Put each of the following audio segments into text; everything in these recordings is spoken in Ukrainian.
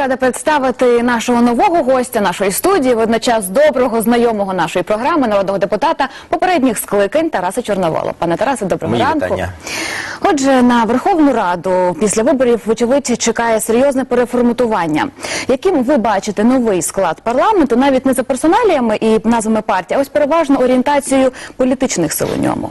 Рада представити нашого нового гостя нашої студії, водночас доброго знайомого нашої програми, народного депутата попередніх скликань Тараса Чорновола. Пане Тарасе, доброго Мої ранку. вітання. Отже, на Верховну Раду після виборів, вочевидь, чекає серйозне переформатування. Яким ви бачите новий склад парламенту, навіть не за персоналіями і назвами партій, а ось переважно орієнтацією політичних сил у ньому?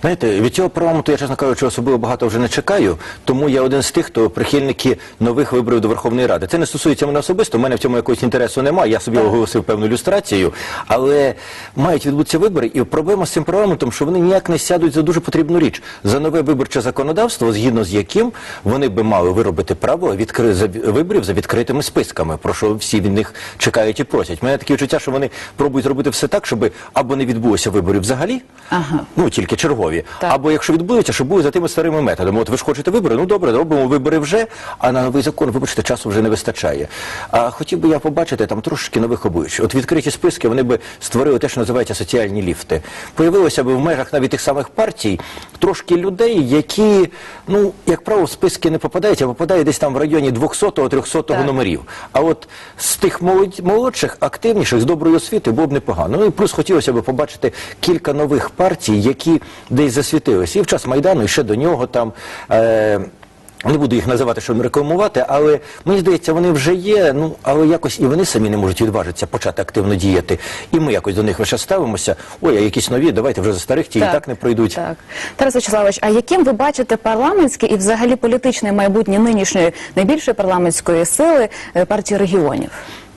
Знаєте, від цього парламенту я, чесно кажучи, особливо багато вже не чекаю, тому я один з тих, хто прихильники нових виборів до Верховної Ради. Це не стосується мене особисто, в мене в цьому якогось інтересу немає, я собі оголосив певну ілюстрацію, але мають відбутися вибори, і проблема з цим парламентом, що вони ніяк не сядуть за дуже потрібну річ, за нове виборче законодавство, згідно з яким вони би мали виробити правила відкри... за... виборів за відкритими списками, про що всі від них чекають і просять. У мене таке відчуття, що вони пробують зробити все так, щоб або не відбулося виборів взагалі, Ага. ну тільки чергові. Так. Або якщо відбудеться, щоб були за тими старими методами. От ви ж хочете вибори, ну добре, робимо вибори вже, а на новий закон, вибачте, часу вже не вистачає. А хотів би я побачити там трошки нових облич. От відкриті списки вони би створили те, що називається соціальні ліфти. Появилося б в межах навіть тих самих партій трошки людей, які, ну, як правило, в списки не попадають, а попадають десь там в районі 200-300 Так. номерів. А от з тих молодших, активніших, з доброї освіти було б непогано. Ну і плюс хотілося б побачити кілька нових партій, які десь засвітилися. І в час Майдану, і ще до нього там. Е- не буду їх називати, щоб рекламувати, але мені здається, вони вже є. Ну але якось і вони самі не можуть відважитися почати активно діяти. І ми якось до них лише ставимося. Ой, а якісь нові, давайте вже за старих ті і так не пройдуть. Так. Тарас Вячеславович, а яким ви бачите парламентське і взагалі політичне майбутнє нинішньої найбільшої парламентської сили е, партії регіонів?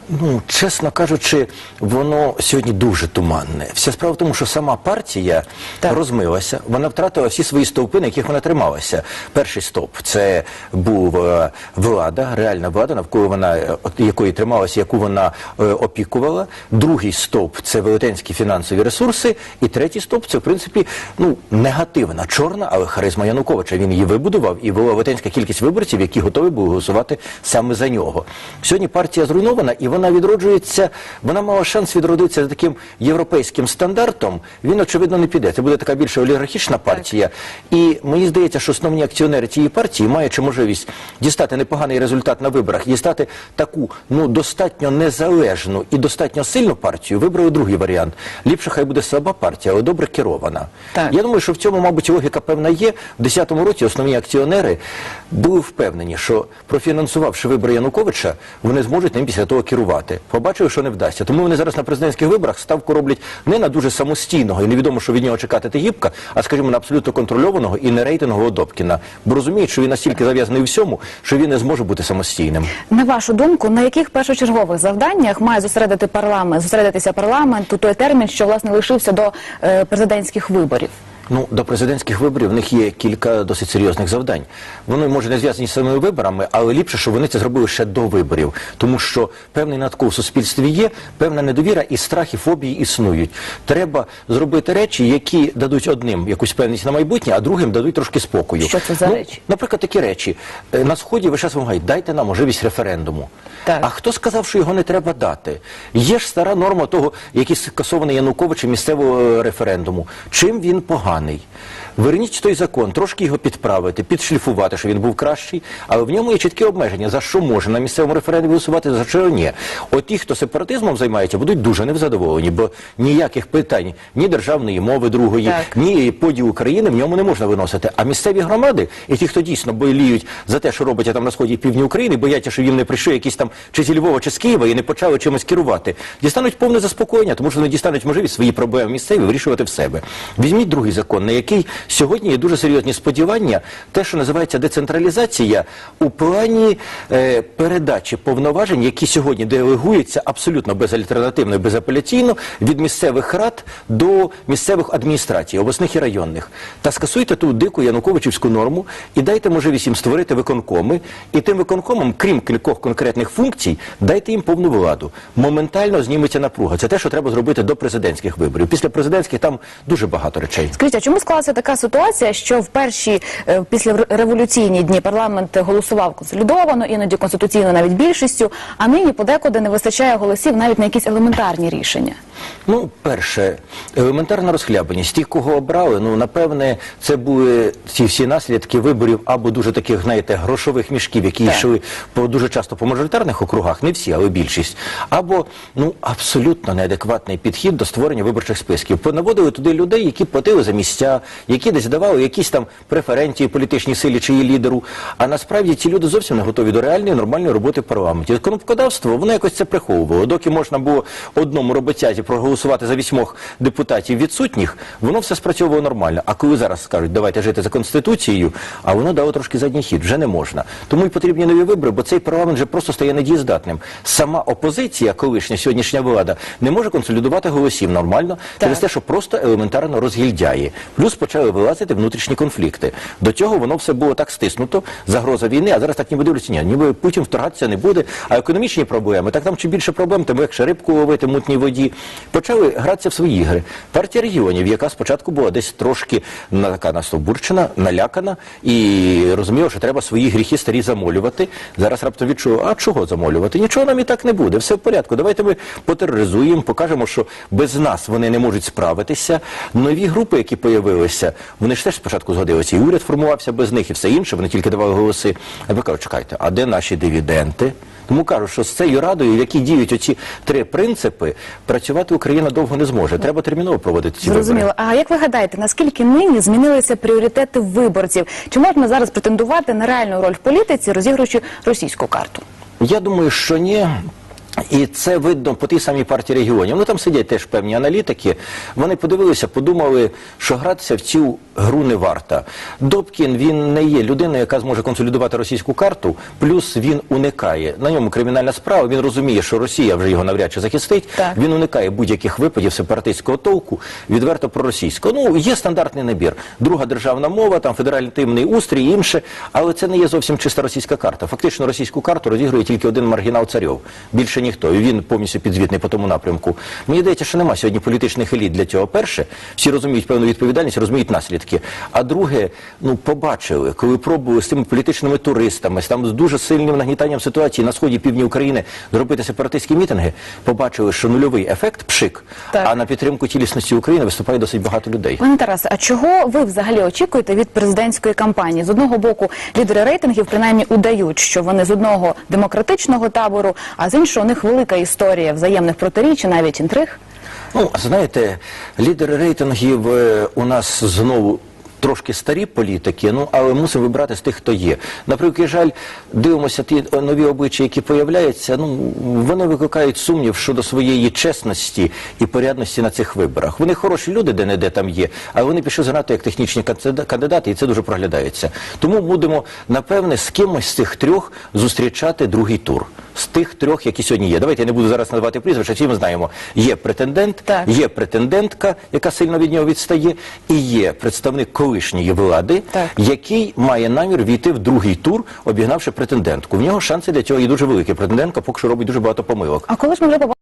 Ну, чесно кажучи, воно сьогодні дуже туманне. Вся справа в тому, що сама партія Так. розмилася, вона втратила всі свої стовпи, на яких вона трималася. Перший стовп це був е, влада, реальна влада, навколо вона е, якої трималася, яку вона е, опікувала. Другий стовп це велетенські фінансові ресурси. І третій стовп це в принципі ну негативна, чорна, але харизма Януковича. Він її вибудував і була велетенська кількість виборців, які готові були голосувати саме за нього. Сьогодні партія зруйнована і вона відроджується. Вона мала шанс відродитися за таким європейським стандартом. Він очевидно не піде. Це буде така більш олігархічна партія. І мені здається, що основні акціонери цієї партії, маючи можливість дістати непоганий результат на виборах, дістати таку ну достатньо незалежну і достатньо сильну партію, вибрали другий варіант. Ліпше хай буде слаба партія, але добре керована. Так. Я думаю, що в цьому, мабуть, логіка певна є. В 2010 році основні акціонери були впевнені, що профінансувавши вибори Януковича, вони зможуть ним після того керувати. Побачили, що не вдасться. Тому вони зараз на президентських виборах ставку роблять не на дуже самостійного і невідомо, що від нього чекати Тегібка, а скажімо, на абсолютно контрольованого і нерейтингового Добкіна. Бо розуміють, що він настільки зав'язаний всьому, що він не зможе бути самостійним. На вашу думку, на яких першочергових завданнях має зосередити парламент, зосередитися парламент у той термін, що власне лишився до е, президентських виборів? Ну, до президентських виборів в них є кілька досить серйозних завдань. Вони може не зв'язані з самими виборами, але ліпше, щоб вони це зробили ще до виборів, тому що певний надкол в суспільстві є, певна недовіра і страх, і фобії існують. Треба зробити речі, які дадуть одним якусь певність на майбутнє, а другим дадуть трошки спокою. Що це за ну, речі? Наприклад, такі речі. Е, На сході ви зараз вимагають, дайте нам можливість референдуму. Так. А хто сказав, що його не треба дати? Є ж стара норма того, який скасований Януковичем місцевого е, референдуму. Чим він поганий? Верніть той закон, трошки його підправити, підшліфувати, щоб він був кращий, але в ньому є чіткі обмеження, за що може на місцевому референдумі голосувати, за що ні. От ті, хто сепаратизмом займається, будуть дуже невзадоволені, бо ніяких питань ні державної мови другої, Так. ні поділ України в ньому не можна виносити. А місцеві громади, і ті, хто дійсно бойліють за те, що робиться там на сході і півдні України, бояться, що їм не прийшли якісь там чи зі Львова, чи з Києва і не почали чимось керувати, дістануть повне заспокоєння, тому що вони дістануть можливість свої проблеми місцеві вирішувати в себе. Візьміть другий закон, на який сьогодні є дуже серйозні сподівання, те, що називається децентралізація у плані е, передачі повноважень, які сьогодні делегуються абсолютно безальтернативно і безапеляційно від місцевих рад до місцевих адміністрацій, обласних і районних. Та скасуйте ту дику Януковичівську норму і дайте можливість їм створити виконкоми, і тим виконкомам, крім кількох конкретних функцій, дайте їм повну владу. Моментально зніметься напруга. Це те, що треба зробити до президентських виборів. Після президентських там дуже багато речей. Скажіть, чому склалася така ситуація, що в перші е, після революційні дні парламент голосував консолідовано, іноді конституційно навіть більшістю, а нині подекуди не вистачає голосів навіть на якісь елементарні рішення? Ну, перше, елементарна розхлябаність. Ті, кого обрали, ну напевне, це були ці всі наслідки виборів або дуже таких, знаєте, грошових мішків, які Так. йшли по дуже часто по мажоритарних округах, не всі, але більшість, або ну абсолютно неадекватний підхід до створення виборчих списків. Понаводили туди людей, які платили за місця, які десь давали якісь там преференції політичній силі чи її лідеру. А насправді ці люди зовсім не готові до реальної нормальної роботи в парламенті. Кнопкодавство воно якось це приховувало. Доки можна було одному проголосувати за вісьмох депутатів відсутніх, воно все спрацьовувало нормально. А коли зараз скажуть, давайте жити за конституцією, а воно дало трошки задній хід, вже не можна. Тому і потрібні нові вибори, бо цей парламент вже просто стає недієздатним. Сама опозиція, колишня сьогоднішня влада, не може консолідувати голосів нормально через те, що просто елементарно розгільдяє. Плюс почали вилазити внутрішні конфлікти. До цього воно все було так стиснуто, загроза війни, а зараз так ніби дивляться, ні, ніби Путін вторгатися не буде, а економічні проблеми, так там чим більше проблем, тим легше рибку ловити в мутній воді. Почали гратися в свої ігри. Партія регіонів, яка спочатку була десь трошки на- така настовбурчена, налякана і розуміла, що треба свої гріхи старі замолювати. Зараз раптом відчула, а чого замолювати? Нічого нам і так не буде, все в порядку. Давайте ми потероризуємо, покажемо, що без нас вони не можуть справитися. Нові групи, які появилися, вони ж теж спочатку згодилися, і уряд формувався без них, і все інше, вони тільки давали голоси. А ви кажуть, чекайте, а де наші дивіденти? Тому кажу, що з цією радою, в якій діють оці три принципи, працювати Україна довго не зможе. Треба терміново проводити ці вибори. Зрозуміло. А як ви гадаєте, наскільки нині змінилися пріоритети виборців? Чи можна зараз претендувати на реальну роль в політиці, розігруючи російську карту? Я думаю, що ні. І це видно по тій самій партії регіонів. Ну там сидять теж певні аналітики. Вони подивилися, подумали, що гратися в цю гру не варта. Добкін він не є людиною, яка зможе консолідувати російську карту. Плюс він уникає. На ньому кримінальна справа. Він розуміє, що Росія вже його навряд чи захистить. Так. Він уникає будь-яких випадів сепаратистського толку, відверто проросійського. Ну є стандартний набір. Друга державна мова, там федеральний устрій, і інше, але це не є зовсім чиста російська карта. Фактично російську карту розігрує тільки один маргінал царьов. Більше ніхто. І він повністю підзвітний по тому напрямку. Мені здається, що немає сьогодні політичних еліт для цього. Перше, всі розуміють певну відповідальність, розуміють наслідки. А друге, ну побачили, коли пробували з тими політичними туристами, там з дуже сильним нагнітанням ситуації на сході півдні України зробити сепаратистські мітинги, побачили, що нульовий ефект пшик. Так. А на підтримку цілісності України виступає досить багато людей. Пане Тарасе, а чого ви взагалі очікуєте від президентської кампанії? З одного боку, лідери рейтингів принаймні удають, що вони з одного демократичного табору, а з іншого у них велика історія взаємних протиріч і навіть інтриг. Ну, знаєте, лідери рейтингів е, у нас знову. Трошки старі політики, ну але мусимо вибрати з тих, хто є. Наприклад, жаль, дивимося ті нові обличчя, які появляються. Ну вони викликають сумнів щодо своєї чесності і порядності на цих виборах. Вони хороші люди, де не де там є, але вони пішли занадто як технічні кандидати, і це дуже проглядається. Тому будемо напевне з кимось з цих трьох зустрічати другий тур. З тих трьох, які сьогодні є. Давайте я не буду зараз називати прізвища, всі ми знаємо. Є претендент, Так. є претендентка, яка сильно від нього відстає, і є представник колишньої влади, Так. який має намір війти в другий тур, обігнавши претендентку. В нього шанси для цього є дуже великі. Претендентка поки що робить дуже багато помилок. А коли ж ми вже побачимо